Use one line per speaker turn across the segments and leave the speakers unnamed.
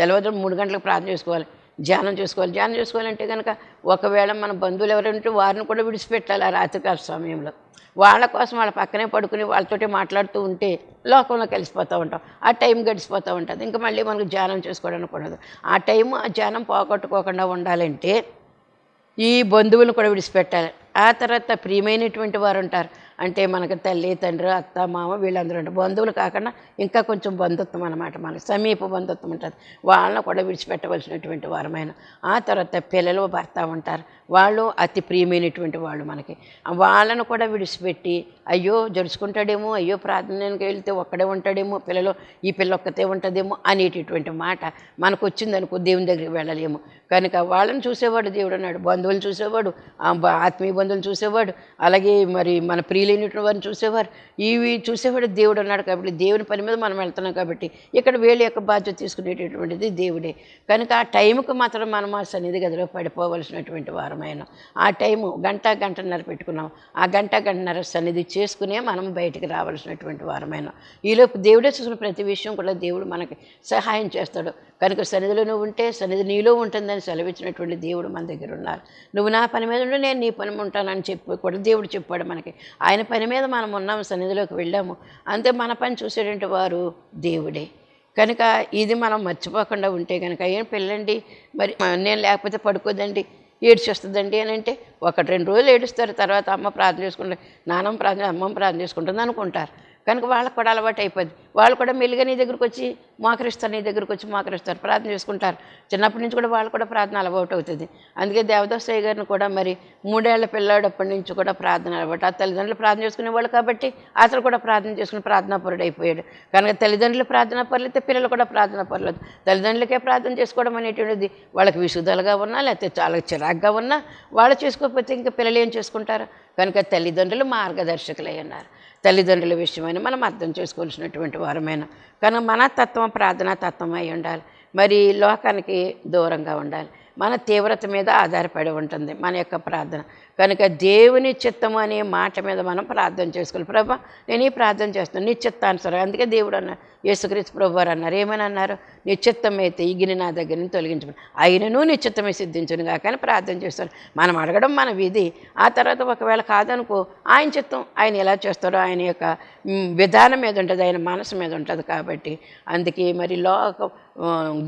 తెల్లవారు మూడు గంటలకు ప్రార్థన చేసుకోవాలి ధ్యానం చేసుకోవాలి. ధ్యానం చేసుకోవాలంటే కనుక ఒకవేళ మన బంధువులు ఎవరంటే వారిని కూడా విడిచిపెట్టాలి ఆ రాత్రికాల సమయంలో. వాళ్ళ కోసం వాళ్ళ పక్కనే పడుకుని వాళ్ళతోటి మాట్లాడుతూ ఉంటే లోకంలో కలిసిపోతూ ఉంటాం. ఆ టైం గడిచిపోతూ ఉంటుంది. ఇంకా మళ్ళీ మనకు ధ్యానం చేసుకోవడానికి ఉండదు. ఆ టైం ఆ ధ్యానం పోగొట్టుకోకుండా ఉండాలంటే ఈ బంధువులను కూడా విడిచిపెట్టాలి. ఆ తర్వాత ప్రియమైనటువంటి వారు ఉంటారు. అంటే మనకు తల్లి తండ్రి అత్త మామ వీళ్ళందరూ ఉంటారు. బంధువులు కాకుండా ఇంకా కొంచెం బంధుత్వం అనమాట మనకి. సమీప బంధుత్వం ఉంటుంది. వాళ్ళని కూడా విడిచిపెట్టవలసినటువంటి వారమైన. ఆ తర్వాత పిల్లలు భర్త ఉంటారు. వాళ్ళు అతి ప్రియమైనటువంటి వాళ్ళు మనకి. వాళ్ళను కూడా విడిచిపెట్టి అయ్యో జరుచుకుంటాడేమో అయ్యో ప్రార్థనకి వెళ్తే ఒక్కడే ఉంటాడేమో పిల్లలు ఈ పిల్ల ఒక్కతే ఉంటుందేమో అనేటటువంటి మాట మనకు వచ్చిందనుకో దేవుని దగ్గరికి వెళ్ళలేము. కనుక వాళ్ళని చూసేవాడు దేవుడు అన్నాడు బంధువులు చూసేవాడు ఆత్మీయ బంధువులు చూసేవాడు అలాగే మరి మన ప్రియులైనటువంటి వారిని చూసేవారు. ఇవి చూసేవాడు దేవుడు అన్నాడు కాబట్టి దేవుని పని మీద మనం వెళ్తున్నాం కాబట్టి ఇక్కడ వీళ్ళ యొక్క బాధ్యత తీసుకునేటటువంటిది దేవుడే. కనుక ఆ టైంకి మాత్రం మనం ఆ సన్నిధి గదిలో పడిపోవలసినటువంటి రామాయణం ఆ టైము గంట గంటన్నర పెట్టుకున్నాం. ఆ గంట గంటన్నర సన్నిధి చేసుకునే మనం బయటికి రావాల్సినటువంటి వారమైన. ఈలోపు దేవుడే చూసిన ప్రతి విషయం కూడా దేవుడు మనకి సహాయం చేస్తాడు. కనుక సన్నిధిలో నువ్వు ఉంటే సన్నిధి నీలో ఉంటుందని సెలవిచ్చినటువంటి దేవుడు మన దగ్గర ఉన్నారు. నువ్వు నా పని మీద ఉండి నేను నీ పని ఉంటానని చెప్పి కూడా దేవుడు చెప్పాడు మనకి. ఆయన పని మీద మనం ఉన్నాము సన్నిధిలోకి వెళ్ళాము. అంతే మన పని చూసేటువంటి వారు దేవుడే. కనుక ఇది మనం మర్చిపోకుండా ఉంటే కనుక ఏం పిల్లండి మరి నేను లేకపోతే పడుకోదండి. ఏడ్చేస్తుందండి అని అంటే ఒకటి రెండు రోజులు ఏడుస్తారు తర్వాత అమ్మ ప్రార్థన చేసుకుంటే నాన్నమ్మ ప్రార్థన అమ్మమ్మ ప్రార్థన చేసుకుంటుంది అనుకుంటారు. కనుక వాళ్ళకు కూడా అలవాటు అయిపోద్ది వాళ్ళు కూడా మెల్లిగా నీ దగ్గరకు వచ్చి మోకరిస్తారు నీ దగ్గరకు వచ్చి మోకరిస్తారు ప్రార్థన చేసుకుంటారు. చిన్నప్పటి నుంచి కూడా వాళ్ళు కూడా ప్రార్థన అలవాటు అవుతుంది. అందుకే దేవదాసయ్య గారిని కూడా మరి మూడేళ్ళ పిల్లాడప్పటి నుంచి కూడా ప్రార్థన అలవాటు. ఆ తల్లిదండ్రులు ప్రార్థన చేసుకునేవాళ్ళు కాబట్టి అతను కూడా ప్రార్థన చేసుకుని ప్రార్థనాపరుడు అయిపోయాడు. కనుక తల్లిదండ్రులు ప్రార్థన పర్లేదు పిల్లలు కూడా ప్రార్థన పర్లేదు తల్లిదండ్రులకే ప్రార్థన చేసుకోవడం అనేటువంటిది వాళ్ళకి విశుద్ధలుగా ఉన్నా లేకపోతే చాలా చిరాగ్గా ఉన్నా వాళ్ళు చేసుకోకపోతే ఇంకా పిల్లలు ఏం చేసుకుంటారు? కనుక తల్లిదండ్రులు మార్గదర్శకులై ఉన్నారు. తల్లిదండ్రుల విషయమైన మనం అర్థం చేసుకోవాల్సినటువంటి వారమైన. కనుక మన తత్వం ప్రార్థనా తత్వం అయి ఉండాలి. మరి లోకానికి దూరంగా ఉండాలి. మన తీవ్రత మీద ఆధారపడి ఉంటుంది మన యొక్క ప్రార్థన. కనుక దేవుని చిత్తము అనే మాట మీద మనం ప్రార్థన చేసుకోవాలి. ప్రభా నేను ఈ ప్రార్థన చేస్తున్నాను నీ చిత్తానుసరం. అందుకే దేవుడు అన్నాడు యేసుక్రీస్తు ప్రభు వారు అన్నారు. ఏమని అన్నారు? నీ చిత్తమైతే ఈ గిని నా దగ్గర నుంచి తొలగించమని ఆయనను నీ చిత్తమే సిద్ధించును ప్రార్థన చేస్తారు. మనం అడగడం మన విధి. ఆ తర్వాత ఒకవేళ కాదనుకో ఆయన చిత్తం ఆయన ఎలా చేస్తారో ఆయన యొక్క విధానం మీద ఉంటుంది ఆయన మనసు మీద ఉంటుంది కాబట్టి. అందుకే మరి లోక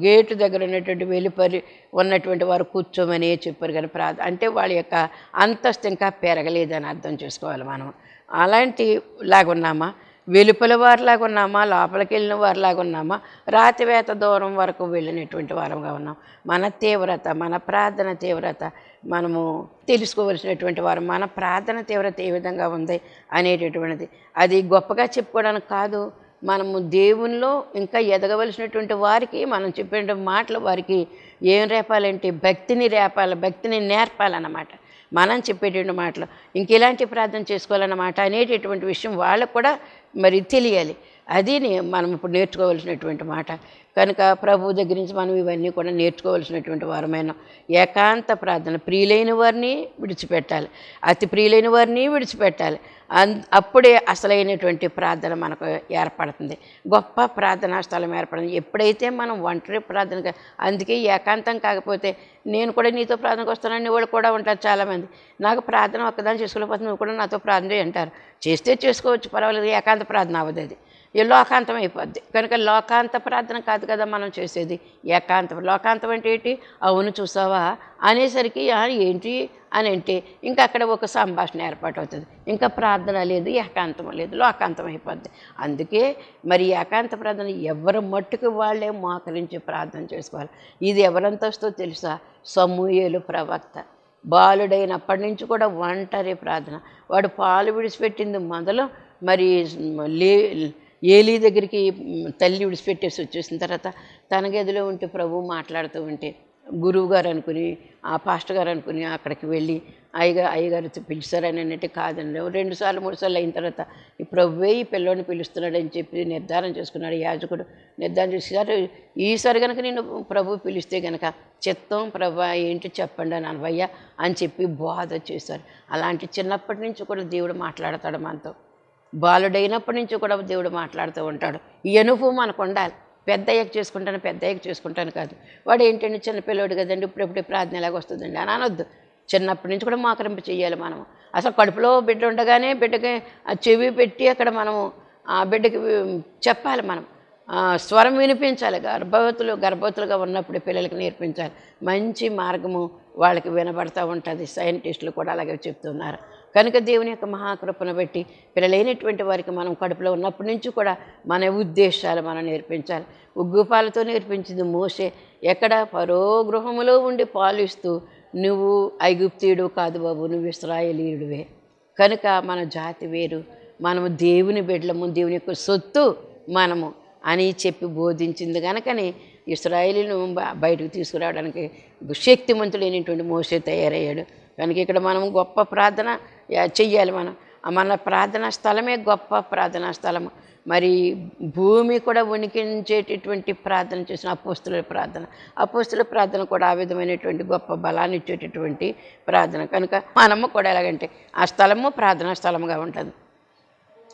గేటు దగ్గర ఉన్నటువంటి వెలుపరి ఉన్నటువంటి వారు కూర్చోమని చెప్పారు కానీ ప్రా అంటే వాళ్ళ యొక్క అంతస్తు ఇంకా పెరగలేదని అర్థం చేసుకోవాలి మనం. అలాంటి లాగున్నామా? వెలుపల వారిలాగా ఉన్నామా? లోపలికి వెళ్ళిన వారిలాగా ఉన్నామా? రాతివేత దూరం వరకు వెళ్ళినటువంటి వారంగా ఉన్నాం. మన తీవ్రత మన ప్రార్థన తీవ్రత మనము తెలుసుకోవలసినటువంటి వారు మన ప్రార్థన తీవ్రత ఏ విధంగా ఉంది అనేటటువంటిది. అది గొప్పగా చెప్పుకోవడానికి కాదు మనము దేవునిలో ఇంకా ఎదగవలసినటువంటి వారికి మనం చెప్పిన మాటలు వారికి ఏం రేపాలంటే భక్తిని రేపాలి భక్తిని నేర్పాలన్నమాట. మనం చెప్పేటువంటి మాటలు. ఇంక ఇలాంటి ప్రార్థన చేసుకోవాలన్నమాట అనేటటువంటి విషయం వాళ్ళకు కూడా మరి తెలియాలి. అది నే- మనం ఇప్పుడు నేర్చుకోవాల్సినటువంటి మాట. కనుక ప్రభు దగ్గర నుంచి మనం ఇవన్నీ కూడా నేర్చుకోవాల్సినటువంటి వారమైన ఏకాంత ప్రార్థన ప్రియులైన వారిని విడిచిపెట్టాలి. అతి ప్రియులైన వారిని విడిచిపెట్టాలి. అప్పుడే అసలైనటువంటి ప్రార్థన మనకు ఏర్పడుతుంది. గొప్ప ప్రార్థనా స్థలం ఏర్పడుతుంది. ఎప్పుడైతే మనం ఒంటరి ప్రార్థన అందుకే ఏకాంతం కాకపోతే నేను కూడా నీతో ప్రార్థనకు వస్తానని వాళ్ళు కూడా ఉంటారు చాలామంది. నాకు ప్రార్థన ఒక్కదాన్ని చేసుకోలేకపోతే నువ్వు కూడా నాతో ప్రార్థన అంటారు. చేస్తే చేసుకోవచ్చు పర్వాలేదు ఏకాంత ప్రార్థన అవ్వదు అది. ఈ లోకాంతం అయిపోద్ది. కనుక లోకాంత ప్రార్థన కాదు కదా మనం చేసేది? ఏకాంతం. లోకాంతం అంటే ఏంటి? అవును చూసావా? అనేసరికి ఏంటి? అని అంటే ఇంకా అక్కడ ఒక సంభాషణ ఏర్పాటు అవుతుంది ఇంకా ప్రార్థన లేదు ఏకాంతం లేదు లోకాంతం అయిపోద్ది. అందుకే మరి ఏకాంత ప్రార్థన ఎవరి మట్టుకు వాళ్ళే మోకరించి ప్రార్థన చేసుకోవాలి. ఇది ఎవరంతస్తో తెలుసా? సమూయేలు ప్రవక్త. బాలుడైనప్పటి నుంచి కూడా ఒంటరి ప్రార్థన. వాడు పాలు విడిచిపెట్టింది మొదలు మరి లే ఏలీ దగ్గరికి తల్లి విడిచిపెట్టేసి వచ్చేసిన తర్వాత తన గదిలో ఉంటే ప్రభు మాట్లాడుతూ ఉంటే గురువు గారు అనుకుని ఆ పాస్టర్ గారు అనుకుని అక్కడికి వెళ్ళి అయ్యగారు అయ్యగారు పిలిచారని అన్నట్టు కాదండి. రెండు సార్లు మూడు సార్లు అయిన తర్వాత ఈ ప్రభువే ఈ పిల్లోని పిలుస్తున్నాడని చెప్పి నిర్ధారణ చేసుకున్నాడు యాజకుడు. నిర్ధారణ చేసేసారు ఈసారి కనుక నేను ప్రభు పిలిస్తే కనుక చిత్తం ప్రభు ఏంటి చెప్పండి అని అనవయ్యా అని చెప్పి బోధ చేశారు. అలాంటి చిన్నప్పటి నుంచి కూడా దేవుడు మాట్లాడతాడు మనతో. బాలుడైనప్పటి నుంచి కూడా దేవుడు మాట్లాడుతూ ఉంటాడు. ఈ అనుభవం మనకు ఉండాలి. పెద్ద అయ్యాక చేసుకుంటాను పెద్ద అయ్యాక చేసుకుంటాను కాదు. వాడు ఏంటంటే చిన్నపిల్లవాడు కదండి ఇప్పుడెప్పుడే ప్రార్థన ఎలాగ వస్తుందండి అని అనొద్దు. చిన్నప్పటి నుంచి కూడా మోకరింప చేయాలి మనం. అసలు కడుపులో బిడ్డ ఉండగానే బిడ్డకి ఆ చెవి పెట్టి అక్కడ మనము ఆ బిడ్డకి చెప్పాలి మనం. స్వరం వినిపించాలి. గర్భవతులు గర్భవతులుగా ఉన్నప్పుడు పిల్లలకి నేర్పించాలి. మంచి మార్గము వాళ్ళకి వినబడతా ఉంటుంది. సైంటిస్టులు కూడా అలాగే చెప్తున్నారు. కనుక దేవుని యొక్క మహాకృపను బట్టి పిల్లలైనటువంటి వారికి మనం కడుపులో ఉన్నప్పటి నుంచి కూడా మన ఉద్దేశాలు మనం నేర్పించాలి. ఉగ్గుపాలతో నేర్పించింది మోసే ఎక్కడ? పరో గృహములో ఉండి పాలిస్తూ నువ్వు ఐగుప్తీయుడు కాదు బాబు నువ్వు ఇస్రాయేలీయుడివే. కనుక మన జాతి వేరు. మనము దేవుని బిడ్డలము దేవుని యొక్క సొత్తు మనము అని చెప్పి బోధించింది కనుకనే ఇస్రాయేలీను బయటకు తీసుకురావడానికి శక్తిమంతుడైనటువంటి మోసే తయారయ్యాడు. కనుక ఇక్కడ మనం గొప్ప ప్రార్థన చెయ్యాలి మనం. మన ప్రార్థనా స్థలమే గొప్ప ప్రార్థనా స్థలము. మరి భూమి కూడా ఉనికించేటటువంటి ప్రార్థన చేసిన అపోస్తుల ప్రార్థన. అపోస్తుల ప్రార్థన కూడా ఆ విధమైనటువంటి గొప్ప బలాన్ని ఇచ్చేటటువంటి ప్రార్థన. కనుక మనము కూడా ఎలాగంటే ఆ స్థలము ప్రార్థనా స్థలముగా ఉంటుంది.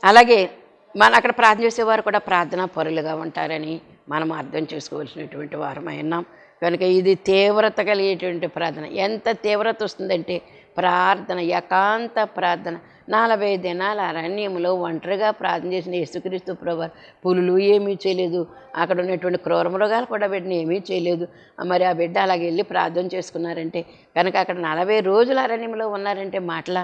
అలాగే మన అక్కడ ప్రార్థన చేసేవారు కూడా ప్రార్థనా పరులుగా ఉంటారని మనం అర్థం చేసుకోవాల్సినటువంటి వారమై ఉన్నాం. కనుక ఇది తీవ్రత కలిగేటువంటి ప్రార్థన. ఎంత తీవ్రత వస్తుందంటే ప్రార్థన ఏకాంత ప్రార్థన. నలభై దినాల అరణ్యంలో ఒంటరిగా ప్రార్థన చేసిన యేసుక్రీస్తు ప్రభు పులులు ఏమీ చేయలేదు. అక్కడ ఉన్నటువంటి క్రూర మృగాలు కూడా బిడ్డను ఏమీ చేయలేదు. మరి ఆ బిడ్డ అలాగే వెళ్ళి ప్రార్థన చేసుకున్నారంటే కనుక అక్కడ నలభై రోజులు అరణ్యంలో ఉన్నారంటే మాటల?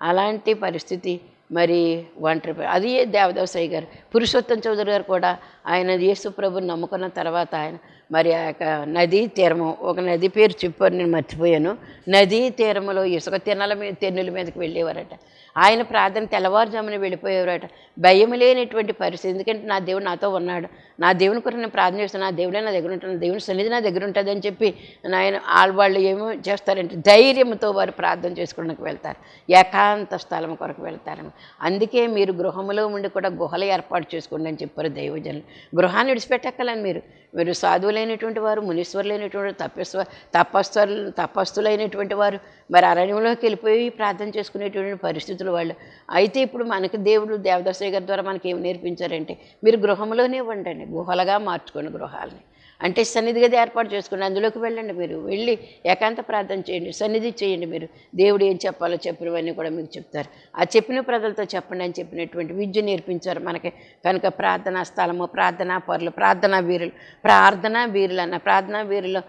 అలాంటి పరిస్థితి మరి ఒంటరి అది దేవదాసయ్య గారు పురుషోత్తం చౌదరి గారు కూడా ఆయన యేసు ప్రభుని నమ్ముకున్న తర్వాత ఆయన మరి ఆ యొక్క నదీ తీరము ఒక నది పేరు చెప్పారు నేను మర్చిపోయాను. నదీ తీరములో ఇసుక తిన్నల మీద తెన్నుల మీదకి వెళ్ళేవారట. ఆయన ప్రార్థన తెల్లవారుజామున వెళ్ళిపోయేవారట. భయం లేనటువంటి పరిస్థితి. ఎందుకంటే నా దేవుడు నాతో ఉన్నాడు. నా దేవుని కొరకు నేను ప్రార్థన చేస్తాను నా దేవుడే నా దగ్గర ఉంటాను దేవుని సన్నిధి నా దగ్గర ఉంటుంది అని చెప్పి నాయన వాళ్ళు ఏమో చేస్తారంటే ధైర్యంతో వారు ప్రార్థన చేసుకోవడానికి వెళ్తారు. ఏకాంత స్థలం కొరకు వెళ్తారని అందుకే మీరు గృహంలో ఉండి కూడా గుహలు ఏర్పాటు చేసుకోండి అని చెప్పారు దైవజనులు. గృహాన్ని విడిచిపెట్టక్కలని మీరు. మీరు సాధువులైనటువంటి వారు మునీశ్వరులైనటువంటి తపస్వ తపస్వరు తపస్సులైనటువంటి వారు మరి అరణ్యంలోకి వెళ్ళిపోయి ప్రార్థన చేసుకునేటువంటి పరిస్థితి పరిస్థితులు వాళ్ళు. అయితే ఇప్పుడు మనకి దేవుడు దేవదాసయ్య గారి ద్వారా మనకి ఏమి నేర్పించారంటే మీరు గృహంలోనే ఉండండి గుహలుగా మార్చుకోండి గృహాలని. అంటే సన్నిధి గది ఏర్పాటు చేసుకోండి అందులోకి వెళ్ళండి మీరు. వెళ్ళి ఏకాంత ప్రార్థన చేయండి సన్నిధి చేయండి మీరు. దేవుడు ఏం చెప్పాలో చెప్పినవన్నీ కూడా మీకు చెప్తారు. ఆ చెప్పిన ప్రజలతో చెప్పండి అని చెప్పినటువంటి విద్య నేర్పించారు మనకి. కనుక ప్రార్థనా స్థలము ప్రార్థనా పరులు ప్రార్థనా వీరులు ప్రార్థనా వీరులు అన్న ప్రార్థనా వీరులు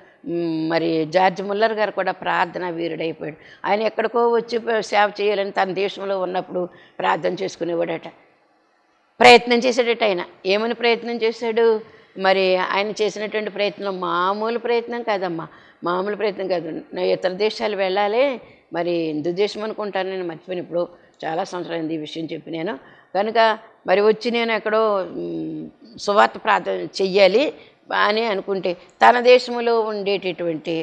మరి జార్జ్ ముల్లర్ గారు కూడా ప్రార్థన వీరుడైపోయాడు. ఆయన ఎక్కడికో వచ్చి సేవ చేయాలని తన దేశంలో ఉన్నప్పుడు ప్రార్థన చేసుకునేవాడట. ప్రయత్నం చేశాడట ఆయన. ఏమని ప్రయత్నం చేశాడు? మరి ఆయన చేసినటువంటి ప్రయత్నం మామూలు ప్రయత్నం కాదమ్మా. మామూలు ప్రయత్నం కాదు. నేను ఇతర దేశాలు వెళ్ళాలి. మరి హిందూ దేశం అనుకుంటాను నేను మర్చిపోయిన. ఇప్పుడు చాలా సంవత్సరాలు ఈ విషయం చెప్పి నేను. కనుక మరి వచ్చి నేను ఎక్కడో సువార్త ప్రార్థన చెయ్యాలి. అని అనుకుంటే తన దేశంలో ఉండేటటువంటి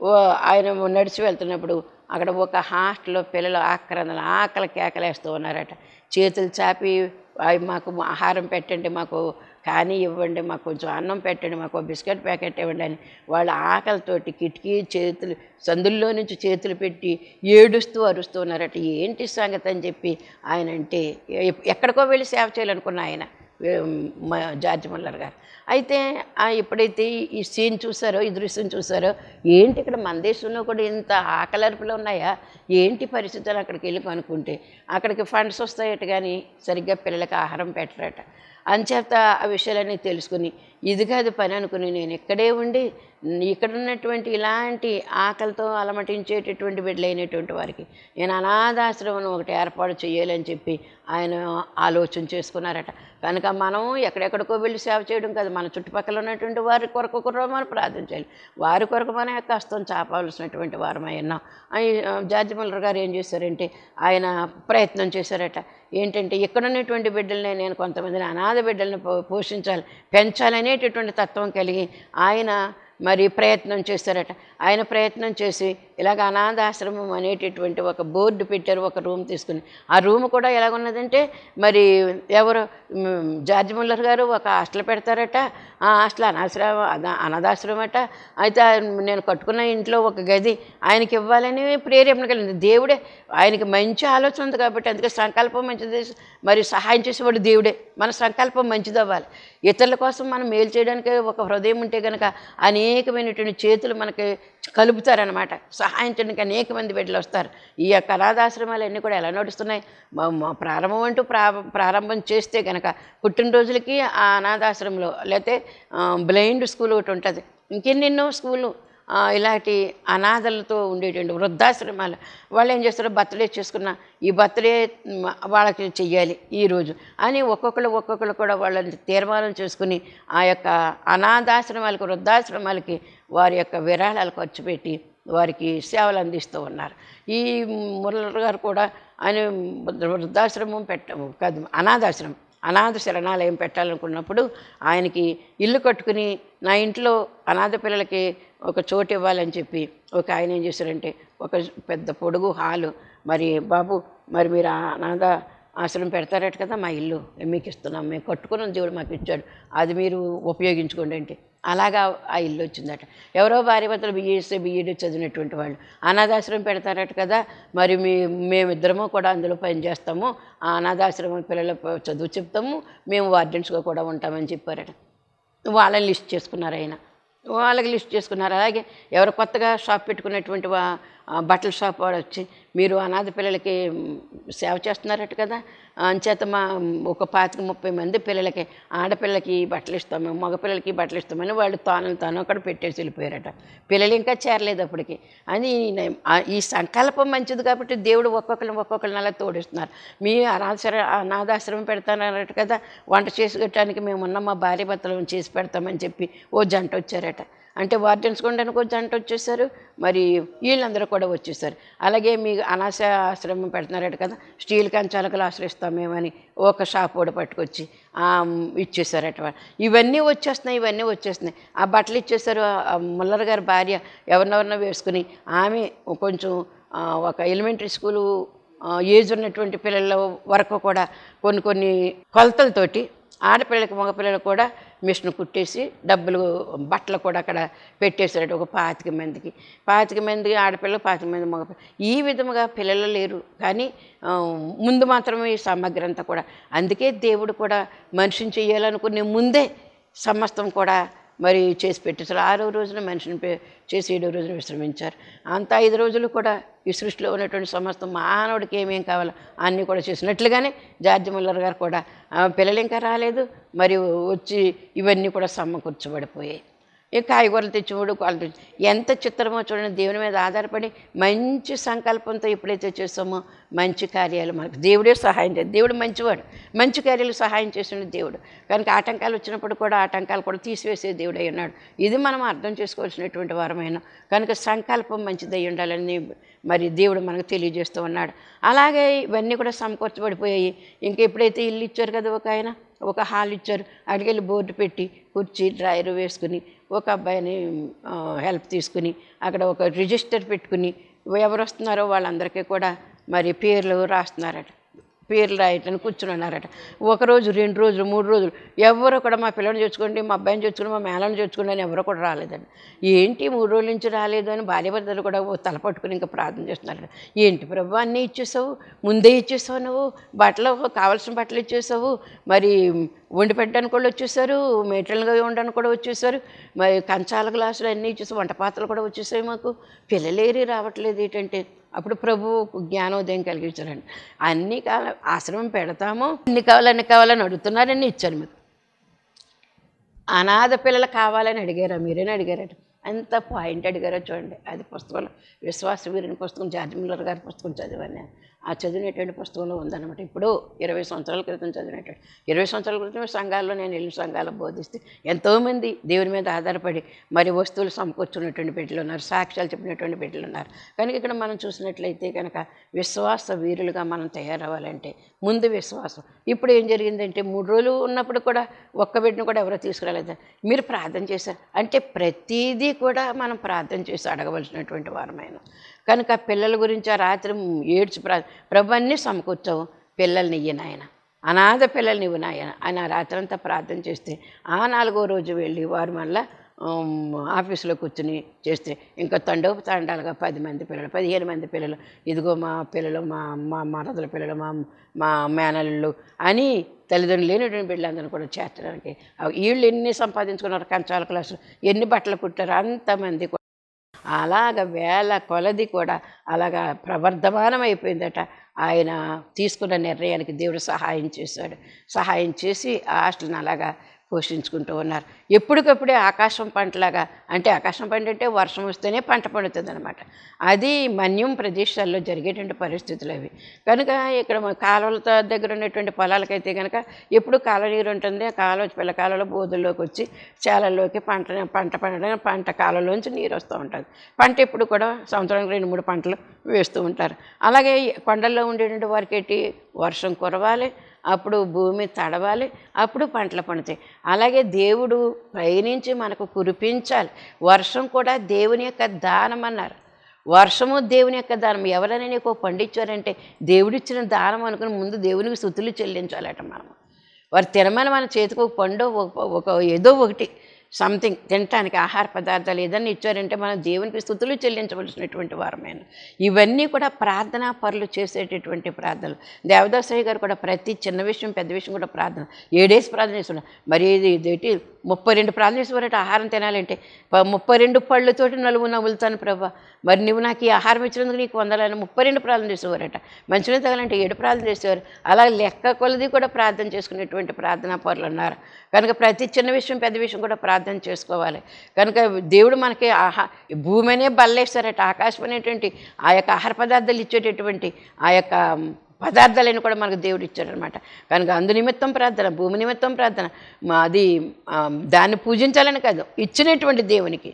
ఓ ఆయన నడిచి వెళ్తున్నప్పుడు అక్కడ ఒక హాస్టల్లో పిల్లలు ఆక్రందన ఆకలి కేకలేస్తూ ఉన్నారట. చేతులు చాపి అవి మాకు ఆహారం పెట్టండి మాకు కానీ ఇవ్వండి మాకు కొంచెం అన్నం పెట్టండి మాకు బిస్కెట్ ప్యాకెట్ ఇవ్వండి అని వాళ్ళ ఆకలితోటి కిటికీ చేతులు సందుల్లో నుంచి చేతులు పెట్టి ఏడుస్తూ అరుస్తూ ఉన్నారట. ఏంటి సంగతి అని చెప్పి ఆయన అంటే ఎక్కడికో వెళ్ళి సేవ చేయాలనుకున్న ఆయన. జార్జ్ మల్లర్ గారు. అయితే ఎప్పుడైతే ఈ సీన్ చూసారో ఈ దృశ్యం చూసారో ఏంటి ఇక్కడ మన దేశంలో కూడా ఇంత ఆకలర్పులు ఉన్నాయా? ఏంటి పరిస్థితులు అక్కడికి వెళ్ళి కొనుక్కుంటే అక్కడికి ఫండ్స్ వస్తాయట కానీ సరిగ్గా పిల్లలకి ఆహారం పెట్టరట. అంచేత ఆ విషయాలన్నీ తెలుసుకుని ఇది కాదు పని అనుకుని నేను ఇక్కడే ఉండి ఇక్కడ ఉన్నటువంటి ఇలాంటి ఆకలితో అలమటించేటటువంటి బిడ్డలైనటువంటి వారికి నేను అనాథాశ్రమం ఒకటి ఏర్పాటు చేయాలని చెప్పి ఆయన ఆలోచన చేసుకున్నారట. కనుక మనం ఎక్కడెక్కడికో వెళ్ళి సేవ చేయడం కాదు మన చుట్టుపక్కల ఉన్నటువంటి వారి కొరకు కూడా మనం ప్రార్థన చేయాలి. వారి కొరకు మన యొక్క హస్తం చాపవలసినటువంటి వారమై ఉన్నాం. జార్జి ముల్లర్ గారు ఏం చేశారంటే ఆయన ప్రయత్నం చేశారట. ఏంటంటే ఇక్కడ ఉన్నటువంటి బిడ్డల్ని నేను కొంతమందిని అనాథ బిడ్డల్ని పో- పోషించాలి అనేటటువంటి తత్వం కలిగి ఆయన మరి ప్రయత్నం చేశారట ఆయన ప్రయత్నం చేసి ఇలాగ అనాథాశ్రమం అనేటటువంటి ఒక బోర్డు పెట్టారు ఒక రూమ్ తీసుకుని. ఆ రూమ్ కూడా ఎలాగున్నదంటే మరి ఎవరు జార్జ్ ముల్లర్ గారు ఒక హాస్టల్ పెడతారట. ఆ హాస్టల్ అనాశ్రమ అద- అనాథాశ్రమం అట అయితే నేను కట్టుకున్న ఇంట్లో ఒక గది ఆయనకి ఇవ్వాలని ప్రేరేపణ కలిగింది. దేవుడే ఆయనకి మంచి ఆలోచన ఉంది కాబట్టి అందుకే సంకల్పం మంచిది. మరి సహాయం చేసేవాడు దేవుడే. మన సంకల్పం మంచిదవ్వాలి. ఇతరుల కోసం మనం మేలు చేయడానికి ఒక హృదయం ఉంటే కనుక అనేకమైనటువంటి చేతులు మనకి కలుపుతారనమాట సహాయం చేయడానికి అనేక మంది బిడ్డలు వస్తారు. ఈ యొక్క అనాథాశ్రమాలు అన్నీ కూడా ఎలా నడుస్తున్నాయి? ప్రారంభం అంటూ ప్రా ప్రారంభం చేస్తే కనుక పుట్టినరోజులకి ఆ అనాథాశ్రమంలో లేకపోతే బ్లైండ్ స్కూల్ ఒకటి ఉంటుంది. ఇంకెన్నెన్నో స్కూళ్ళు ఇలాంటి అనాథలతో ఉండేటువంటి వృద్ధాశ్రమాలు వాళ్ళు ఏం చేస్తారు బర్త్డే చేసుకున్న ఈ బర్త్డే వాళ్ళకి చెయ్యాలి ఈరోజు అని ఒక్కొక్కరు ఒక్కొక్కరు కూడా వాళ్ళని తీర్మానం చేసుకుని ఆ యొక్క అనాథాశ్రమాలకు వృద్ధాశ్రమాలకి వారి యొక్క విరాళాలు ఖర్చు పెట్టి వారికి సేవలు అందిస్తూ ఉన్నారు. ఈ మురళి గారు కూడా ఆయన వృద్ధాశ్రమం పెట్ట కాదు అనాథాశ్రమం అనాథ శరణాలయం పెట్టాలనుకున్నప్పుడు ఆయనకి ఇల్లు కట్టుకుని నా ఇంట్లో అనాథ పిల్లలకి ఒక చోటు ఇవ్వాలని చెప్పి ఒక ఆయన ఏం చేశారంటే ఒక పెద్ద పొడుగు హాలు మరి బాబు మరి మీరు అనాథ ఆశ్రమం పెడతారట కదా మా ఇల్లు మీకు ఇస్తున్నాం మేము కట్టుకున్న దేవుడు మాకు ఇచ్చాడు అది మీరు ఉపయోగించుకోండి అంటే అలాగా ఆ ఇల్లు వచ్చిందట. ఎవరో భార్య భర్తలు బీఈడీ చదివినటువంటి వాళ్ళు. అనాథాశ్రమం పెడతారట కదా మరి మీ మేమిద్దరము కూడా అందులో పనిచేస్తాము ఆ అనాథాశ్రమం పిల్లల చదువు చెప్తాము. మేము వార్డెన్స్గా కూడా ఉంటామని చెప్పారట. వాళ్ళని లిస్ట్ చేసుకున్నారు ఆయన. వాళ్ళకి లిస్ట్ చేసుకున్నారు. అలాగే ఎవరు కొత్తగా షాప్ పెట్టుకున్నటువంటి బట్టల షాప్ వాడు వచ్చి మీరు అనాథ పిల్లలకి సేవ చేస్తున్నారట కదా అంచేత మా ఒక పాతిక ముప్పై మంది పిల్లలకి ఆడపిల్లలకి బట్టలు ఇస్తాము మగపిల్లలకి బట్టలు ఇస్తామని వాళ్ళు తాను తాను అక్కడ పెట్టేసి వెళ్ళిపోయారట. పిల్లలు ఇంకా చేరలేదు అప్పటికి. అని ఈ సంకల్పం మంచిది కాబట్టి దేవుడు ఒక్కొక్కరిని ఒక్కొక్కరిని అలా తోడిస్తున్నారు. మీ అనాథాశ్ర అనాథాశ్రమం పెడతానన్నట్టు కదా వంట చేసి పెట్టడానికి మేము ఉన్న మా భార్య భర్తలు చేసి పెడతామని చెప్పి ఓ జంట వచ్చారట. అంటే వార్డెన్స్ కొండనికి ఒక జంట వచ్చేసారు మరి వీళ్ళందరూ కూడా వచ్చేసారు. అలాగే మీ అనాశ ఆశ్రమం పెడుతున్నారట కదా స్టీల్ కంచాలకులు ఆశ్రయిస్తామేమని ఒక షాప్ కూడా పట్టుకొచ్చి ఇచ్చేసారట ఇవన్నీ వచ్చేస్తున్నాయి ఇవన్నీ వచ్చేస్తున్నాయి. ఆ బట్టలు ఇచ్చేసారు ముల్లర్ గారి భార్య ఎవరినెవరినో వేసుకుని ఆమె కొంచెం ఒక ఎలిమెంటరీ స్కూలు ఏజ్ ఉన్నటువంటి పిల్లల వరకు కూడా కొన్ని కొన్ని కొలతలతోటి ఆడపిల్లలకి మగపిల్లలకు కూడా మిషన్ కుట్టేసి డబ్బులు బట్టలు కూడా అక్కడ పెట్టేశాడు ఒక పాతిక మందికి. పాతిక మందికి ఆడపిల్లలు పాతిక మంది మగ ఈ విధముగా పిల్లలు లేరు. కానీ ముందు మాత్రమే ఈ సామగ్రి అంతా కూడా. అందుకే దేవుడు కూడా మనిషిని చేయాలనుకునే ముందే సమస్తం కూడా మరి చేసి పెట్టేశారు. ఆరో రోజున మనిషిని పే- చేసి ఏడో రోజున విశ్రమించారు. అంత ఐదు రోజులు కూడా ఈ సృష్టిలో ఉన్నటువంటి సమస్తం మానవుడికి ఏమేం కావాలో అన్నీ కూడా చేసినట్లుగానే జార్జి ముల్లర్ గారు కూడా పిల్లలు ఇంకా రాలేదు మరియు వచ్చి ఇవన్నీ కూడా సమకూర్చబడిపోయాయి ఈ కాయగూరలు తెచ్చివాడు వాళ్ళు ఎంత చిత్రమో చూడండి దేవుని మీద ఆధారపడి మంచి సంకల్పంతో ఎప్పుడైతే చేస్తామో మంచి కార్యాలు మనకు దేవుడే సహాయం చేయాలి. దేవుడు మంచివాడు. మంచి కార్యాలు సహాయం చేసిన దేవుడు. కనుక ఆటంకాలు వచ్చినప్పుడు కూడా ఆటంకాలు కూడా తీసివేసే దేవుడై ఉన్నాడు. ఇది మనం అర్థం చేసుకోవాల్సినటువంటి వారమైన. కనుక సంకల్పం మంచిదై ఉండాలని మరి దేవుడు మనకు తెలియజేస్తూ ఉన్నాడు. అలాగే ఇవన్నీ కూడా సమకూర్చబడిపోయాయి. ఇంకా ఎప్పుడైతే ఇల్లు ఇచ్చారు కదా ఒక ఆయన ఒక హాల్ ఇచ్చారు. అడిగెళ్ళి బోర్డు పెట్టి కుర్చీ డ్రాయర్ వేసుకుని ఒక అబ్బాయిని హెల్ప్ తీసుకుని అక్కడ ఒక రిజిస్టర్ పెట్టుకుని ఎవరు వస్తున్నారో వాళ్ళందరికీ కూడా మరి పేర్లు రాస్తున్నారట. పేర్లు రాయటని కూర్చుని ఉన్నారట. ఒక రోజు రెండు రోజులు మూడు రోజులు ఎవరు కూడా మా పిల్లని చూసుకోండి మా అబ్బాయిని చూసుకుని మా మేళని చూసుకోండి అని ఎవరు కూడా రాలేదండి. ఏంటి మూడు రోజుల నుంచి రాలేదు అని భార్యభర్తలు కూడా తల పట్టుకుని ఇంకా ప్రార్థన చేస్తున్నారట. ఏంటి ప్రభు అన్నీ ఇచ్చేసావు? ముందే ఇచ్చేసావు నువ్వు? బట్టలు కావాల్సిన బట్టలు ఇచ్చేసావు? మరి వండి పెట్టడానికి కూడా వచ్చేసారు? మెటీరియల్గా ఉండడానికి కూడా వచ్చేసారు? మరి కంచాల గ్లాసులు అన్నీ ఇచ్చేసి వంట పాత్రలు కూడా వచ్చేసాయి మాకు? పిల్లలేరి రావట్లేదు ఏంటంటే? అప్పుడు ప్రభు జ్ఞానోదయం కలిగించారండి అన్ని కాల ఆశ్రమం పెడతాము అన్ని కావాలన్నీ కావాలని అడుగుతున్నారని ఇచ్చారు మీకు. అనాథ పిల్లలు కావాలని అడిగారా మీరేనా అడిగారట. అంత పాయింట్ అడిగారో చూడండి. అది పుస్తకంలో విశ్వాస వీరుని పుస్తకం జార్జ్ మిల్లర్ గారి పుస్తకం చదివాను నేను. ఆ చదివినటువంటి పుస్తకంలో ఉందన్నమాట. ఇప్పుడు ఇరవై సంవత్సరాల క్రితం చదివినటువంటి ఇరవై సంవత్సరాల క్రితం సంఘాల్లో నేను వెళ్ళిన సంఘాల్లో బోధిస్తే ఎంతోమంది దేవుని మీద ఆధారపడి మరి వస్తువులు సమకూర్చున్నటువంటి బిడ్డలు ఉన్నారు సాక్ష్యాలు చెప్పినటువంటి బిడ్డలు ఉన్నారు. కనుక ఇక్కడ మనం చూసినట్లయితే కనుక విశ్వాస వీరులుగా మనం తయారవ్వాలంటే ముందు విశ్వాసం. ఇప్పుడు ఏం జరిగిందంటే మూడు రోజులు ఉన్నప్పుడు కూడా ఒక్క బిడ్డను కూడా ఎవరో తీసుకురాలేదు? మీరు ప్రార్థన చేశారు. అంటే ప్రతిదీ కూడా మనం ప్రార్థన చేసి అడగవలసినటువంటి వారమైన కనుక పిల్లల గురించి ఆ రాత్రి ఏడ్చి ప్రా ప్రభు అన్నీ సమకూర్చావు. పిల్లల్ని ఇయ్యి నాయన. అనాథ పిల్లల్ని ఇవ్వు నాయన ఆయన ఆ రాత్రంతా ప్రార్థన చేస్తే ఆ నాలుగో రోజు వెళ్ళి వారు మళ్ళా ఆఫీసులో కూర్చుని చేస్తే ఇంకా తండోపు తండాలుగా పది మంది పిల్లలు పదిహేను మంది పిల్లలు ఇదిగో మా పిల్లలు మా మా మరదల పిల్లలు మా మా మేనల్లు అని తల్లిదండ్రులు లేనటువంటి బిడ్డలందరూ కూడా చేర్చడానికి. వీళ్ళు ఎన్ని సంపాదించుకున్నారు? కంచాల క్లాసులు ఎన్ని బట్టలు కుట్టారు? అంతమంది అలాగ వేల కొలది కూడా అలాగా ప్రవర్ధమానమైపోయిందట. ఆయన తీసుకున్న నిర్ణయానికి దేవుడు సహాయం చేశాడు. సహాయం చేసి ఆ హాస్టల్ని అలాగా పోషించుకుంటూ ఉన్నారు. ఎప్పటికప్పుడే ఆకాశం పంటలాగా అంటే ఆకాశం పంట అంటే వర్షం వస్తేనే పంట పండుతుంది అనమాట అది మన్యం ప్రదేశాల్లో జరిగేటువంటి పరిస్థితులు అవి. కనుక ఇక్కడ కాలువలతో దగ్గర ఉన్నటువంటి పొలాలకైతే కనుక ఎప్పుడు కాలువ నీరు ఉంటుంది ఆ కాలువ పిల్ల కాలువలో బోధుల్లోకి వచ్చి చేలల్లోకి పంట పంట పండడం పంట కాలువలోంచి నీరు వస్తూ ఉంటుంది. పంట ఎప్పుడు కూడా సంవత్సరానికి రెండు మూడు పంటలు వేస్తూ ఉంటారు. అలాగే కొండల్లో ఉండేటువంటి వారికి వర్షం కురవాలి అప్పుడు భూమి తడవాలి అప్పుడు పంటలు పండుతాయి. అలాగే దేవుడు పయనించి మనకు కురిపించాలి. వర్షం కూడా దేవుని యొక్క దానం అన్నారు. వర్షము దేవుని యొక్క దానం. ఎవరైనా నీకు పండించారంటే దేవుడిచ్చిన దానం అనుకుని ముందు దేవునికి స్థుతులు చెల్లించాలట మనం వారు తినమని మన చేతికి ఒక పండు ఒక ఏదో ఒకటి. సంథింగ్ తినటానికి ఆహార పదార్థాలు ఏదన్నా ఇచ్చారంటే మనం దేవునికి స్థుతులు చెల్లించవలసినటువంటి వారమైన. ఇవన్నీ కూడా ప్రార్థనా పరులు చేసేటటువంటి ప్రార్థనలు. దేవదాసయ్య గారు కూడా ప్రతి చిన్న విషయం పెద్ద విషయం కూడా ప్రార్థన. ఏడేసి ప్రార్థన చేస్తున్నారు. మరి ఇది ఇదేంటి? ముప్పై రెండు ప్రార్థన చేసేవారట ఆహారం తినాలంటే. ప- ముప్పై రెండు పళ్ళతోటి నలుగు నవ్వులుతాను ప్రభా. మరి నువ్వు నాకు ఈ ఆహారం ఇచ్చినందుకు నీకు వందలని ముప్పై రెండు ప్రార్థన చేసేవారట. మంచిగా తగాలంటే ఏడు ప్రార్థన చేసేవారు. అలా లెక్క కొలది కూడా ప్రార్థన చేసుకునేటువంటి ప్రార్థనా పనులు ఉన్నారు. కనుక ప్రతి చిన్న విషయం పెద్ద విషయం కూడా ప్రార్థన చేసుకోవాలి. కనుక దేవుడు మనకి ఆహా భూమి అనే బల్లేశారట ఆకాశం అనేటువంటి ఆ యొక్క ఆహార పదార్థాలు ఇచ్చేటటువంటి ఆ యొక్క పదార్థాలను కూడా మనకు దేవుడు ఇచ్చాడనమాట. కనుక అందు నిమిత్తం ప్రార్థన భూమి నిమిత్తం ప్రార్థన మా అది దాన్ని పూజించాలని కాదు ఇచ్చినటువంటి దేవునికి.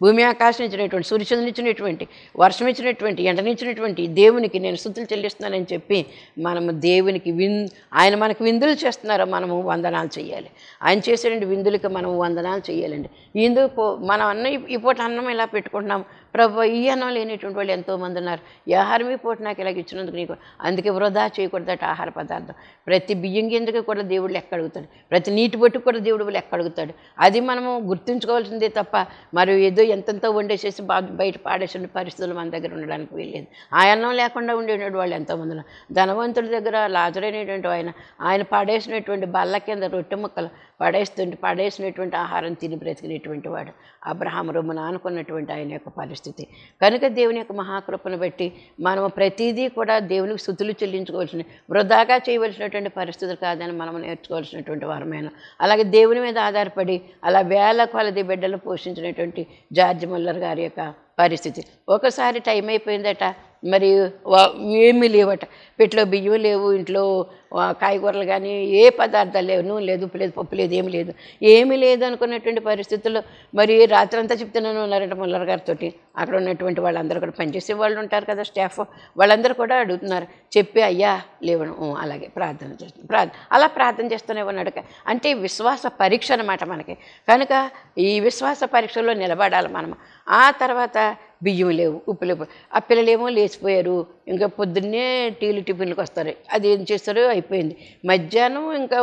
భూమి ఆకాశం ఇచ్చినటువంటి సూర్యచంద్రుని ఇచ్చినటువంటి వర్షం ఇచ్చినటువంటి ఎండనిచ్చినటువంటి దేవునికి నేను స్థుతులు చెల్లిస్తున్నానని చెప్పి మనము దేవునికి విన్ ఆయన మనకు విందులు చేస్తున్నారో మనము వందనాలు చేయాలి. ఆయన చేసేటువంటి విందులకి మనం వందనాలు చేయాలండి. ఇందుకు మనం అన్నం ఇప్పటి ఈ పూట అన్నం ఇలా పెట్టుకుంటున్నాం? ప్రభు ఈ అన్నం వాళ్ళు ఎంతోమంది ఉన్నారు. ఈ ఆహారం పూట నాకు ఇలాగ ఇచ్చినందుకు నీకు అందుకే వృధా చేయకూడదట ఆహార పదార్థం. ప్రతి బియ్యం గింజకి కూడా దేవుడు లెక్క అడుగుతాడు. ప్రతి నీటి బొట్టుకు కూడా దేవుడు లెక్క అడుగుతాడు. అది మనము గుర్తుంచుకోవాల్సిందే తప్ప మరి ఏదో ఎంతెంతో వండేసేసి బా- బయట పాడేసిన పరిస్థితులు మన దగ్గర ఉండడానికి వీల్లేదు. ఆ అన్నం లేకుండా ఉండేటువంటి వాళ్ళు ఎంతోమంది ఉన్నారు. ధనవంతుడి దగ్గర లాజరైనటువంటి ఆయన ఆయన పాడేసినటువంటి బల్ల కింద రొట్టె ముక్కలు పడేస్తుంటే పడేసినటువంటి ఆహారం తిని బ్రతికినటువంటి వాడు. అబ్రహాం రొమ్మున అనుకున్నటువంటి ఆయన యొక్క పరిస్థితి. కనుక దేవుని యొక్క మహాకృపను బట్టి మనం ప్రతిదీ కూడా దేవునికి స్థుతులు చెల్లించుకోవాల్సిన వృధాగా చేయవలసినటువంటి పరిస్థితులు కాదని మనం నేర్చుకోవాల్సినటువంటి వారమైన. అలాగే దేవుని మీద ఆధారపడి అలా వేల కొలది బిడ్డలు పోషించినటువంటి జార్జ్ ముల్లర్ గారి యొక్క పరిస్థితి. ఒకసారి టైం అయిపోయిందట మరి వా- ఏమీ లేవట. పెట్లో బియ్యం లేవు ఇంట్లో కాయగూరలు కానీ ఏ పదార్థాలు లేవు. నూనె లేదు ఉప్పు లేదు పప్పు లేదు ఏమీ లేదు. ఏమీ లేదు అనుకున్నటువంటి పరిస్థితుల్లో మరి రాత్రంతా చెప్తున్నాను ఉన్నారంట ముల్లర్ గారితో అక్కడ ఉన్నటువంటి వాళ్ళందరూ కూడా పనిచేసే వాళ్ళు ఉంటారు కదా స్టాఫ్. వాళ్ళందరూ కూడా అడుగుతున్నారు. చెప్పి అయ్యా లేవను. అలాగే ప్రార్థన చేస్తాను ప్రార్థన అలా ప్రార్థన చేస్తూనే ఉన్నాడు అంటే విశ్వాస పరీక్ష అనమాట మనకి. కనుక ఈ విశ్వాస పరీక్షలో నిలబడాలి మనం. ఆ తర్వాత బియ్యం లేవు ఉప్పు లేవు. ఆ పిల్లలేమో లేచిపోయారు. ఇంకా పొద్దున్నే టీలు టిఫిన్లకు వస్తారు. అది ఏం చేస్తారో అయిపోయింది. మధ్యాహ్నం ఇంకా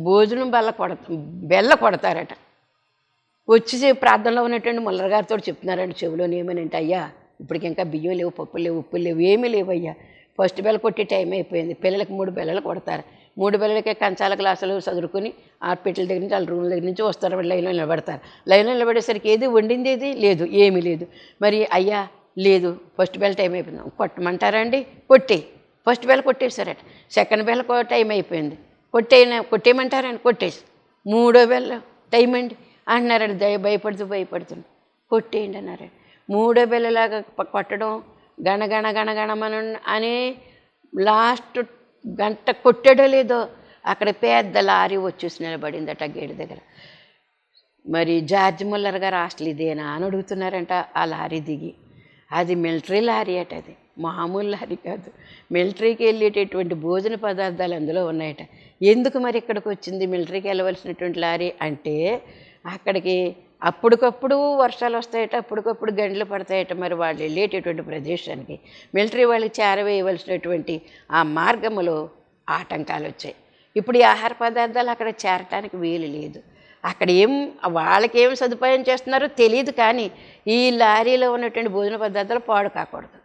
భోజనం బల్ల కొడత బెల్ల కొడతారట. వచ్చి ప్రార్థనలో ఉన్నటువంటి ముల్లర్ గారితో చెప్తున్నారండి చెవిలోని ఏమనంటే అయ్యా ఇప్పటికి ఇంకా బియ్యం లేవు పప్పులు లేవు ఉప్పులు లేవు ఏమీ లేవు అయ్యా ఫస్ట్ బెల్ల కొట్టి టైం అయిపోయింది. పిల్లలకు మూడు బెల్లలు కొడతారు. మూడు బెల్లలకే కంచాల గ్లాసులు చదువుకుని హాస్పిటల్ దగ్గర నుంచి వాళ్ళ రూమ్ దగ్గర నుంచి వస్తారు వాళ్ళు లైన్లో నిలబడతారు లైన్లో నిలబడేసరికి ఏది వండింది ఏది లేదు ఏమీ లేదు మరి అయ్యా లేదు ఫస్ట్ బెల్ టైం అయిపోయింది కొట్టమంటారా అండి కొట్టే ఫస్ట్ బెల్ కొట్టేశారట సెకండ్ బెల్ టైం అయిపోయింది కొట్టేయన కొట్టేయమంటారని కొట్టేసి మూడో బెల్ టైం అండి అంటున్నారండి దయ భయపడుతూ భయపడుతుంది కొట్టేయండి అన్నారు మూడో బెల్లలాగా కొట్టడం గణ గణ అనే లాస్ట్ గంట కొట్టాడో లేదో అక్కడ పెద్ద లారీ వచ్చేసి నిలబడిందట గేటు దగ్గర. మరి జార్జ్ ముల్లర్ గారు హాస్టల్ ఇదేనా అని అడుగుతున్నారంట. ఆ లారీ దిగి. అది మిలిటరీ లారీ అట అది. మామూలు లారీ కాదు. మిలిటరీకి వెళ్ళేటటువంటి భోజన పదార్థాలు అందులో ఉన్నాయట. ఎందుకు మరి ఇక్కడికి వచ్చింది? మిలిటరీకి వెళ్ళవలసినటువంటి లారీ అంటే అక్కడికి అప్పటికప్పుడు వర్షాలు వస్తాయట అప్పటికప్పుడు గండ్లు పడతాయట మరి వాళ్ళు వెళ్ళేటటువంటి ప్రదేశానికి. మిలిటరీ వాళ్ళకి చేరవేయవలసినటువంటి ఆ మార్గములో ఆటంకాలు వచ్చాయి. ఇప్పుడు ఈ ఆహార పదార్థాలు అక్కడ చేరటానికి వీలు లేదు. అక్కడ ఏం వాళ్ళకేం సదుపాయం చేస్తున్నారో తెలియదు కానీ ఈ లారీలో ఉన్నటువంటి భోజన పదార్థాలు పాడు కాకూడదు.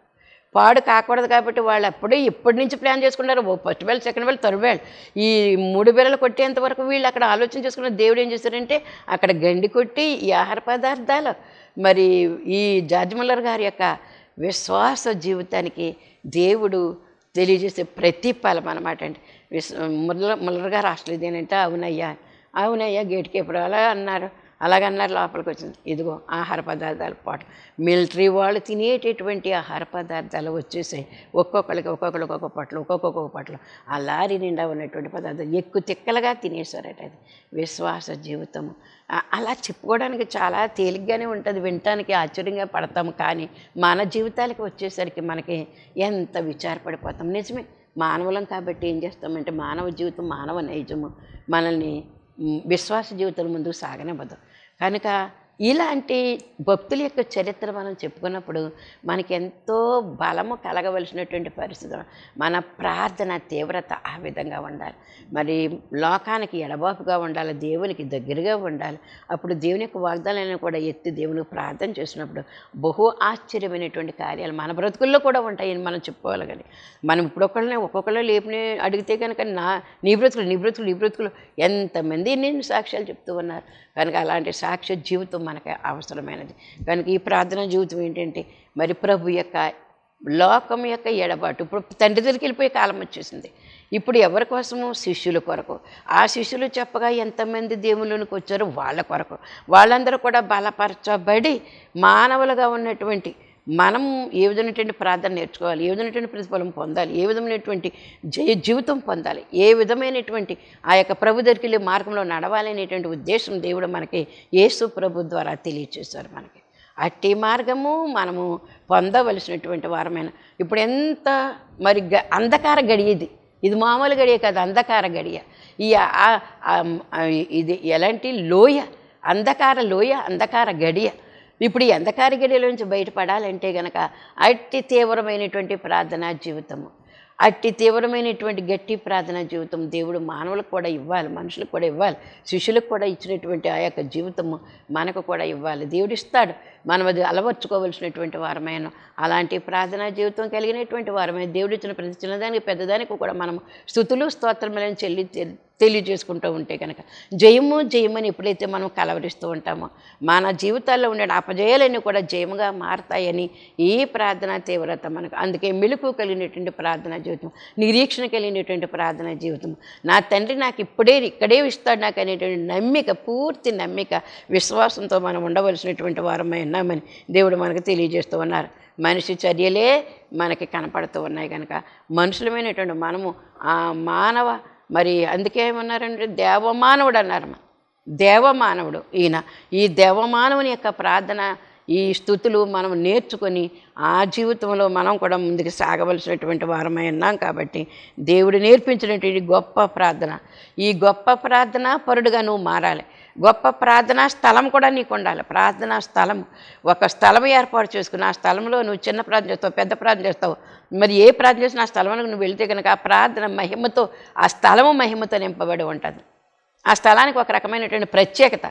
పాడు కాకూడదు కాబట్టి వాళ్ళు అప్పుడే ఇప్పటి నుంచి ప్లాన్ చేసుకున్నారు ఓ ఫస్ట్ వేళ సెకండ్ వేళ థర్డ్ వేళ ఈ మూడు వేళలు కొట్టేంత వరకు వీళ్ళు అక్కడ ఆలోచన చేసుకున్నారు దేవుడు ఏం చేశారంటే అక్కడ గండి కొట్టి ఈ ఆహార పదార్థాలు. మరి ఈ జార్జ్ ముల్లర్ గారి యొక్క విశ్వాస జీవితానికి దేవుడు తెలియజేసే ప్రతిఫలం అనమాట అండి. విశ్వ ముల్ల ముల్లర్ గారు అసలు ఇదేనంటే అవునయ్యా అవునయ్యా గేట్ కీపర్ అలా అన్నారు. అలాగన్నారు లోపలికి వచ్చింది ఇదిగో ఆహార పదార్థాలు పాటు. మిలిటరీ వాళ్ళు తినేటటువంటి ఆహార పదార్థాలు వచ్చేసాయి. ఒక్కొక్కరికి ఒక్కొక్కరికి ఒక్కొక్క పట్లు ఒక్కొక్క ఒక్కొక్క పట్లు. ఆ లారీ నిండా ఉన్నటువంటి పదార్థాలు ఎక్కువ తిక్కలుగా తినేసారట అది. విశ్వాస జీవితము. అలా చెప్పుకోవడానికి చాలా తేలిగ్గానే ఉంటుంది. వినటానికి ఆశ్చర్యంగా పడతాము కానీ మన జీవితాలకు వచ్చేసరికి మనకి ఎంత విచారపడిపోతాం. నిజమే మానవులం కాబట్టి ఏం చేస్తామంటే మానవ జీవితం మానవ నైజము. మనల్ని విశ్వాస జీవితం ముందుకు సాగనివ్వదు. కనుక ఇలాంటి భక్తుల యొక్క చరిత్ర మనం చెప్పుకున్నప్పుడు మనకి ఎంతో బలము కలగవలసినటువంటి పరిస్థితి మన ప్రార్థన తీవ్రత ఆ విధంగా ఉండాలి. మరి లోకానికి ఎడబాపుగా ఉండాలి దేవునికి దగ్గరగా ఉండాలి. అప్పుడు దేవుని యొక్క వాగ్దానాలను కూడా ఎత్తి దేవునికి ప్రార్థన చేసినప్పుడు బహు ఆశ్చర్యమైనటువంటి కార్యాలు మన బ్రతుకుల్లో కూడా ఉంటాయని మనం చెప్పుకోవాలి కానీ మనం ఇప్పుడు ఒకళ్ళని ఒక్కొక్కళ్ళు లేపిని అడిగితే కనుక నా నీ బ్రతుకులు నీ బ్రతుకులు నీ బ్రతుకులు. ఎంతమంది నేను సాక్ష్యాలు చెప్తూ ఉన్నారు. కనుక అలాంటి సాక్ష్య జీవితం మనకి అవసరమైనది. కనుక ఈ ప్రార్థన జీవితం ఏంటంటే మరి ప్రభు యొక్క లోకం యొక్క ఎడబాటు. ఇప్పుడు తండ్రి దగ్గరికి వెళ్ళిపోయే కాలం వచ్చేసింది. ఇప్పుడు ఎవరి కోసము? శిష్యుల కొరకు. ఆ శిష్యులు చెప్పగా ఎంతమంది దేవుళ్ళకి వచ్చారో వాళ్ళ కొరకు. వాళ్ళందరూ కూడా బలపరచబడి మానవులుగా ఉన్నటువంటి మనం ఏ విధమైనటువంటి ప్రార్థన నేర్చుకోవాలి ఏ విధమైనటువంటి ప్రతిఫలం పొందాలి ఏ విధమైనటువంటి జయ జీవితం పొందాలి ఏ విధమైనటువంటి ఆ యొక్క ప్రభు దగ్గరికి మార్గంలో నడవాలి అనేటువంటి ఉద్దేశం దేవుడు మనకి యేసు ప్రభు ద్వారా తెలియచేశారు మనకి. అట్టి మార్గము మనము పొందవలసినటువంటి వారమైన ఇప్పుడు ఎంత మరి గ అంధకార గడియది ఇది. మామూలు గడియ కాదు అంధకార గడియ. ఈ ఇది ఎలాంటి లోయ? అంధకార లోయ అంధకార గడియ. ఇప్పుడు ఈ అంధకార నుంచి బయటపడాలంటే గనక అట్టి తీవ్రమైనటువంటి ప్రార్థనా జీవితము అట్టి తీవ్రమైనటువంటి గట్టి ప్రార్థనా జీవితం దేవుడు మానవులకు కూడా ఇవ్వాలి మనుషులకు కూడా ఇవ్వాలి శిష్యులకు కూడా ఇచ్చినటువంటి ఆ యొక్క జీవితము మనకు కూడా ఇవ్వాలి. దేవుడు ఇస్తాడు. మనం అది అలవర్చుకోవలసినటువంటి వారమైన అలాంటి ప్రార్థనా జీవితం కలిగినటువంటి వారమైన దేవుడు ఇచ్చిన ప్రతి చిన్నదానికి పెద్దదానికి కూడా మనం స్థుతులు స్తోత్రములను చెల్లి తెలియజేసుకుంటూ ఉంటే కనుక జయము జయమని ఎప్పుడైతే మనం కలవరిస్తూ ఉంటామో మన జీవితాల్లో ఉండే అపజయాలన్నీ కూడా జయముగా మారతాయని ఈ ప్రార్థన తీవ్రత మనకు అందుకే మెలుకు కలిగినటువంటి ప్రార్థన జీవితం నిరీక్షణ కలిగినటువంటి ప్రార్థనా జీవితం. నా తండ్రి నాకు ఇప్పుడే ఇక్కడే ఇస్తాడు నాకు అనేటువంటి నమ్మిక పూర్తి నమ్మిక విశ్వాసంతో మనం ఉండవలసినటువంటి వారమైన ఉన్నామని దేవుడు మనకు తెలియజేస్తూ ఉన్నారు. మనిషి చర్యలే మనకి కనపడుతూ ఉన్నాయి కనుక మనుషులమైనటువంటి మనము ఆ మానవ మరి అందుకే ఏమన్నారంటే దేవమానవుడు అన్నారు మన దేవమానవుడు ఈయన. ఈ దేవమానవుని యొక్క ప్రార్థన ఈ స్థుతులు మనం నేర్చుకొని ఆ జీవితంలో మనం కూడా ముందుకు సాగవలసినటువంటి వారమై ఉన్నాం కాబట్టి దేవుడు నేర్పించినటువంటి గొప్ప ప్రార్థన. ఈ గొప్ప ప్రార్థన పరుడుగా నువ్వు మారాలి. గొప్ప ప్రార్థనా స్థలం కూడా నీకు ఉండాలి ప్రార్థనా స్థలం. ఒక స్థలం ఏర్పాటు చేసుకుని ఆ స్థలంలో నువ్వు చిన్న ప్రార్థన చేస్తావు పెద్ద ప్రార్థన చేస్తావు. మరి ఏ ప్రార్థన చేసినా ఆ స్థలంలో నువ్వు వెళితే కనుక ఆ ప్రార్థన మహిమతో ఆ స్థలము మహిమతో నింపబడి ఉంటుంది. ఆ స్థలానికి ఒక రకమైనటువంటి ప్రత్యేకత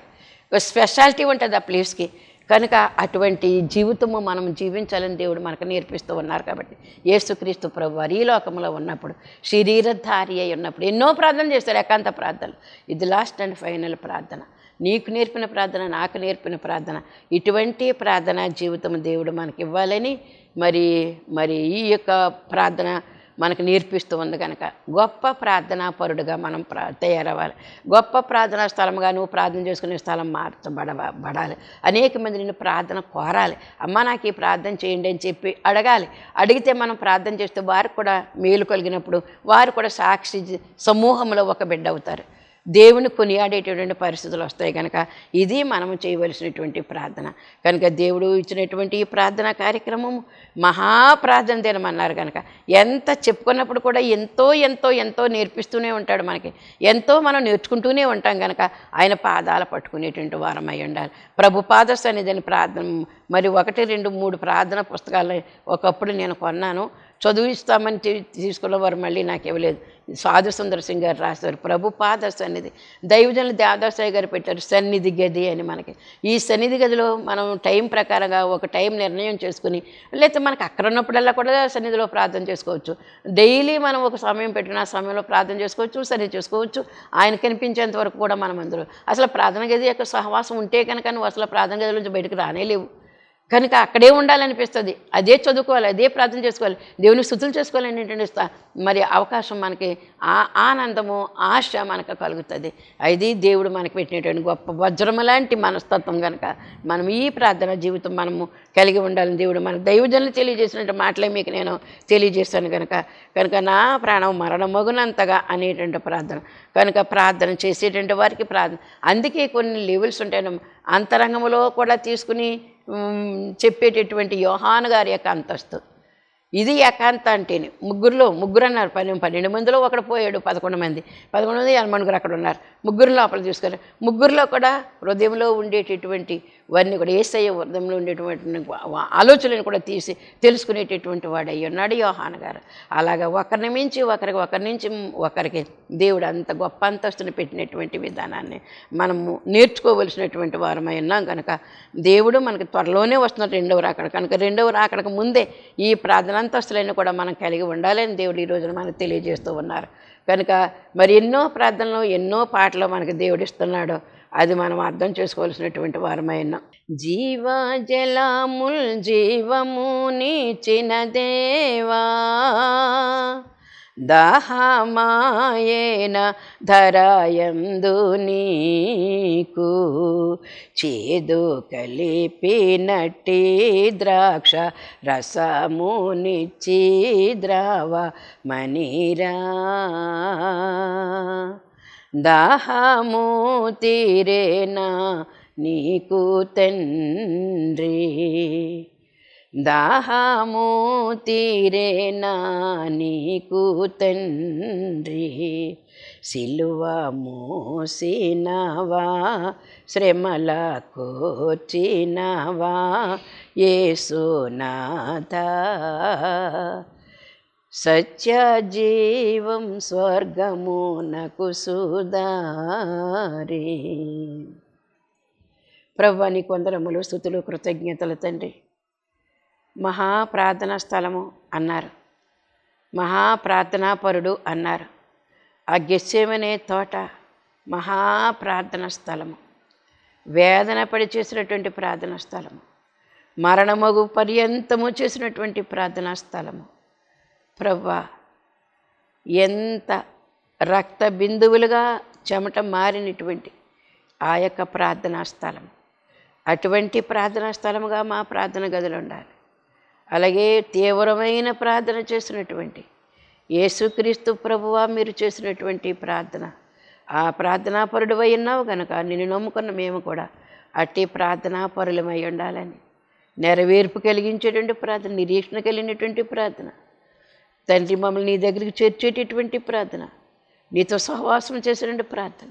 ఒక స్పెషాలిటీ ఉంటుంది ఆ ప్లేస్కి. కనుక అటువంటి జీవితము మనం జీవించాలని దేవుడు మనకు నేర్పిస్తూ ఉన్నారు కాబట్టి యేసుక్రీస్తు ప్రభు వారు ఈ లోకంలో ఉన్నప్పుడు శరీరధారి అయి ఉన్నప్పుడు ఎన్నో ప్రార్థనలు చేస్తారు ఏకాంత ప్రార్థనలు. ఇది లాస్ట్ అండ్ ఫైనల్ ప్రార్థన. నీకు నేర్పిన ప్రార్థన నాకు నేర్పిన ప్రార్థన ఇటువంటి ప్రార్థన జీవితం దేవుడు మనకి ఇవ్వాలని మరి మరి ఈ యొక్క ప్రార్థన మనకు నేర్పిస్తూ ఉంది కనుక గొప్ప ప్రార్థనా పరుడుగా మనం ప్రా తయారవ్వాలి. గొప్ప ప్రార్థనా స్థలంగా నువ్వు ప్రార్థన చేసుకునే స్థలం మార్చబడ పడాలి అనేక మంది నిన్ను ప్రార్థన కోరాలి. అమ్మ నాకు ఈ ప్రార్థన చేయండి అని చెప్పి అడగాలి. అడిగితే మనం ప్రార్థన చేస్తే వారు కూడా మేలు కలిగినప్పుడు వారు కూడా సాక్షి సమూహంలో ఒక బిడ్డ అవుతారు. దేవుని కొనియాడేటటువంటి పరిస్థితులు వస్తాయి కనుక ఇది మనము చేయవలసినటువంటి ప్రార్థన. కనుక దేవుడు ఇచ్చినటువంటి ఈ ప్రార్థన కార్యక్రమం మహాప్రార్థన దినమన్నారు కనుక. ఎంత చెప్పుకున్నప్పుడు కూడా ఎంతో ఎంతో ఎంతో నేర్పిస్తూనే ఉంటాడు మనకి. ఎంతో మనం నేర్చుకుంటూనే ఉంటాం కనుక ఆయన పాదాలు పట్టుకునేటువంటి వారమై ఉండాలి. ప్రభు పాద సన్నిధిని ప్రార్థన మరి ఒకటి రెండు మూడు ప్రార్థన పుస్తకాలు ఒకప్పుడు నేను కొన్నాను. చదివిస్తామని తీ- తీసుకున్న వారు మళ్ళీ నాకు ఇవ్వలేదు. సాధు సుందర సింగ్ గారు రాస్తారు ప్రభు పాద సన్నిధి దైవజనులు దాదాసాయి గారు పెట్టారు సన్నిధి గది అని మనకి. ఈ సన్నిధి గదిలో మనం టైం ప్రకారంగా ఒక టైం నిర్ణయం చేసుకుని లేకపోతే మనకు అక్కడ ఉన్నప్పుడల్లా కూడా సన్నిధిలో ప్రార్థన చేసుకోవచ్చు. డైలీ మనం ఒక సమయం పెట్టిన ఆ సమయంలో ప్రార్థన చేసుకోవచ్చు సన్నిధి చేసుకోవచ్చు. ఆయన కనిపించేంత వరకు కూడా మనం అందరూ. అసలు ప్రార్థన గది యొక్క సహవాసం ఉంటే కనుక నువ్వు అసలు ప్రార్థన గది నుంచి బయటకు రానేలేవు కనుక అక్కడే ఉండాలనిపిస్తుంది. అదే చదువుకోవాలి అదే ప్రార్థన చేసుకోవాలి దేవుని స్థుతులు చేసుకోవాలని ఏంటంటే మరి అవకాశం మనకి ఆ ఆనందము ఆశ మనకు కలుగుతుంది. అది దేవుడు మనకి పెట్టినటువంటి గొప్ప వజ్రము లాంటి మనస్తత్వం కనుక మనం ఈ ప్రార్థన జీవితం మనము కలిగి ఉండాలని దేవుడు మన దైవజనులు తెలియజేసినట్టు మాటలే మీకు నేను తెలియజేస్తాను కనుక కనుక నా ప్రాణం మరణమగునంతగా అనేటువంటి ప్రార్థన కనుక ప్రార్థన చేసేటువంటి వారికి ప్రార్థన. అందుకే కొన్ని లెవెల్స్ ఉంటాయి. అంతరంగంలో కూడా తీసుకుని చెప్పేటటువంటి యోహాను గారి యొక్క అంతస్తు ఇది ఏకాంత అంటేనే ముగ్గురులో ముగ్గురు అన్నారు పన్నెండు పన్నెండు మందిలో ఒకడు పోయాడు పదకొండు మంది. పదకొండు మంది ఎనమనుగురు అక్కడ ఉన్నారు. ముగ్గురు లోపల చూసుకున్నారు ముగ్గురులో కూడా హృదయంలో ఉండేటటువంటి వారిని కూడా ఏసయ్య వృద్ధంలో ఉండేటువంటి ఆలోచనలను కూడా తీసి తెలుసుకునేటటువంటి వాడు అయ్యి ఉన్నాడు యోహాన్ గారు. అలాగా ఒకరిని మించి ఒకరికి ఒకరి నుంచి ఒకరికి దేవుడు అంత గొప్ప అంతస్తుని పెట్టినటువంటి విధానాన్ని మనము నేర్చుకోవలసినటువంటి వారమై ఉన్నాం కనుక దేవుడు మనకి త్వరలోనే వస్తున్నాడు రెండవ రాకడ. కనుక రెండవ రాకడకు ముందే ఈ ప్రార్థన అంతస్తులన్నీ కూడా మనం కలిగి ఉండాలని దేవుడు ఈ రోజున మనకు తెలియజేస్తూ ఉన్నారు. కనుక మరి ఎన్నో ప్రార్థనలు ఎన్నో పాటలు మనకి దేవుడు ఇస్తున్నాడు. అది మనం అర్థం చేసుకోవాల్సినటువంటి వారమై ఉన్నాం జీవ జలముల్ జీవము నీచిన దేవా దాహమాయేన ధరాయందు నీకు చేదు కలిపినట్టి ద్రాక్ష రసమునిచ్చి ద్రావ మనిరా దాహము తీరేనా నీకు తండ్రి. దాహము తీరేనా నీకు తండ్రి. సిలువ మోసినవా శ్రమల కోచినవా ఏసునాథ సత్య జీవం స్వర్గమునకు సుదారి. ప్రభు నీ కొందరములు స్థుతులు కృతజ్ఞతలు తండ్రి. మహాప్రార్థనా స్థలము అన్నారు. మహాప్రార్థనాపరుడు అన్నారు. ఆ గెస్సేమనే తోట మహాప్రార్థన స్థలము. వేదన పడి చేసినటువంటి ప్రార్థనా స్థలము. మరణమగు పర్యంతము చేసినటువంటి ప్రార్థనా స్థలము. ప్రవ్వా ఎంత రక్త బిందువులుగా చెమట మారినటువంటి ఆ యొక్క ప్రార్థనా స్థలం. అటువంటి ప్రార్థనా స్థలముగా మా ప్రార్థన గదులు ఉండాలి. అలాగే తీవ్రమైన ప్రార్థన చేసినటువంటి యేసుక్రీస్తు ప్రభువా మీరు చేసినటువంటి ప్రార్థన. ఆ ప్రార్థనాపరుడువై ఉన్నావు కనుక నిన్ను నమ్ముకున్న మేము కూడా అట్టి ప్రార్థనాపరులమై ఉండాలని. నెరవేర్పు కలిగించేటువంటి ప్రార్థన నిరీక్షణ కలిగినటువంటి ప్రార్థన. తండ్రి మమ్మల్ని నీ దగ్గరికి చేర్చేటటువంటి ప్రార్థన. నీతో సహవాసం చేసినటువంటి ప్రార్థన.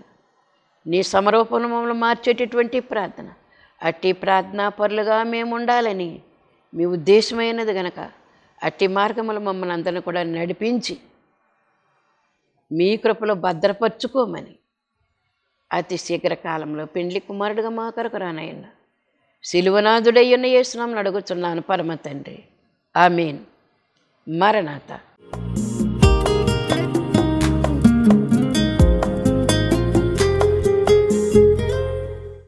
నీ సమరూపంలో మమ్మల్ని మార్చేటటువంటి ప్రార్థన. అట్టి ప్రార్థనా పరులుగా మేము ఉండాలని మీ ఉద్దేశమైనది గనక అట్టి మార్గములు మమ్మల్ని అందరిని కూడా నడిపించి మీ కృపలో భద్రపరుచుకోమని అతి శీఘ్ర కాలంలో పెండ్లి కుమారుడుగా మా కొరకు రానయ్యన్న. శిలువనాథుడయ్యున్న యేసునామని అడుగుతున్నాను పరమ తండ్రి. ఆమెన్. मरनाता